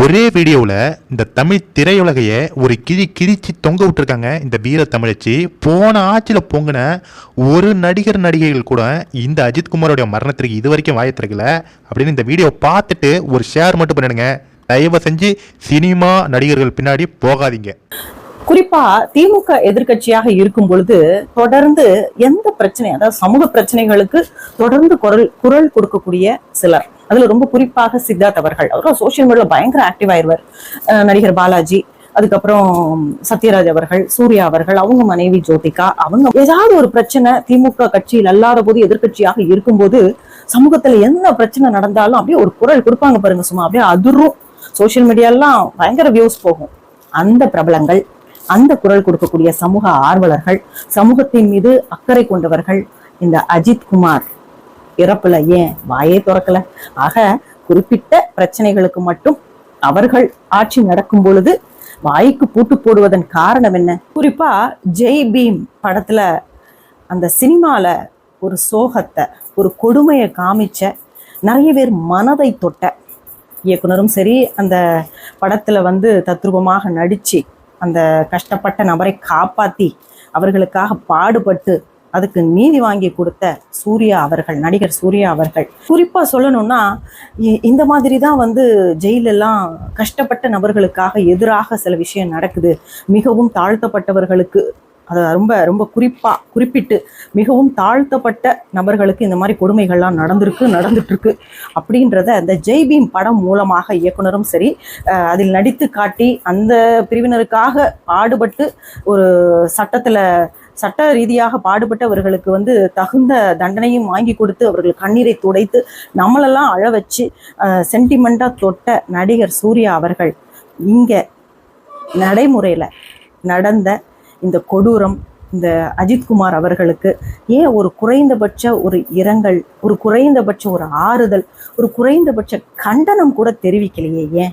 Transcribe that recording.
ஒரே வீடியோவில் இந்த தமிழ் திரையுலகையே ஒரு கிழி கிழிச்சு தொங்க விட்டுருக்காங்க இந்த வீர தமிழச்சி. போன ஆட்சியில் பொங்கின ஒரு நடிகர் நடிகைகள் கூட இந்த அஜித்குமாரோடைய மரணத்திற்கு இது வரைக்கும் வாயத்திருக்கல அப்படின்னு இந்த வீடியோ பார்த்துட்டு ஒரு ஷேர் மட்டும் பண்ணிடுங்க. தயவு செஞ்சு சினிமா நடிகர்கள் பின்னாடி போகாதீங்க. குறிப்பா திமுக எதிர்கட்சியாக இருக்கும் பொழுது தொடர்ந்து எந்த பிரச்சனை அதாவது சமூக பிரச்சனைகளுக்கு தொடர்ந்து குரல் குரல் கொடுக்கக்கூடிய சிலர். அதுல ரொம்ப குறிப்பாக சித்தார்த் அவர்கள். அவரும் சோசியல் மீடியால பயங்கர ஆக்டிவ் ஆயிருவார். நடிகர் பாலாஜி அதுக்கப்புறம் சத்யராஜ் அவர்கள் சூர்யா அவர்கள் அவங்க மனைவி ஜோதிகா அவங்க ஏதாவது ஒரு பிரச்சனை திமுக கட்சியில் அல்லாத போது எதிர்க்கட்சியாக இருக்கும்போது சமூகத்துல என்ன பிரச்சனை நடந்தாலும் அப்படியே ஒரு குரல் கொடுப்பாங்க பாருங்க சும்மா அப்படியே அதிரும் சோசியல் மீடியாலாம் பயங்கர வியூஸ் போகும். அந்த பிரபலங்கள் அந்த குரல் கொடுக்கக்கூடிய சமூக ஆர்வலர்கள் சமூகத்தின் மீது அக்கறை கொண்டவர்கள் இந்த அஜித் குமார். இறப்புல ஏன் வாயே திறக்கல? ஆக குறிப்பிட்ட பிரச்சனைகளுக்கு மட்டும் அவர்கள் ஆட்சி நடக்கும் பொழுது வாய்க்கு பூட்டு போடுவதன் காரணம் என்ன? குறிப்பா ஜெய் பீம் படத்துல அந்த சினிமால ஒரு சோகத்தை ஒரு கொடுமையை காமிச்ச நிறைய பேர் மனதை தொட்ட இயக்குனரும் சரி அந்த படத்துல வந்து தத்ரூபமாக நடிச்சு அந்த கஷ்டப்பட்ட நபரை காப்பாத்தி அவர்களுக்காக பாடுபட்டு அதுக்கு நீதி வாங்கி கொடுத்த சூர்யா அவர்கள் நடிகர் சூர்யா அவர்கள். குறிப்பாக சொல்லணும்னா இ- இந்த மாதிரி தான் வந்து ஜெயிலெல்லாம் கஷ்டப்பட்ட நபர்களுக்காக எதிராக சில விஷயம் நடக்குது. மிகவும் தாழ்த்தப்பட்டவர்களுக்கு அதை ரொம்ப ரொம்ப குறிப்பாக குறிப்பிட்டு மிகவும் தாழ்த்தப்பட்ட நபர்களுக்கு இந்த மாதிரி கொடுமைகள்லாம் நடந்திருக்கு நடந்துட்டுருக்கு அப்படின்றத அந்த ஜெய்பீம் படம் மூலமாக இயக்குனரும் சரி அதில் நடித்து காட்டி அந்த பிரிவினருக்காக பாடுபட்டு ஒரு சட்டத்தில் சட்ட ரீதியாக பாடுபட்டவர்களுக்கு வந்து தகுந்த தண்டனையும் வாங்கி கொடுத்து அவர்கள் கண்ணீரை துடைத்து நம்மளெல்லாம் அழ வச்சு சென்டிமெண்ட்டாக தொட்ட நடிகர் சூர்யா அவர்கள் இங்கே நடைமுறையில் நடந்த இந்த கொடூரம் இந்த அஜித்குமார் அவர்களுக்கு ஏன் ஒரு குறைந்தபட்ச ஒரு இரங்கல் ஒரு குறைந்தபட்ச ஒரு ஆறுதல் ஒரு குறைந்தபட்ச கண்டனம் கூட தெரிவிக்கலையே ஏன்?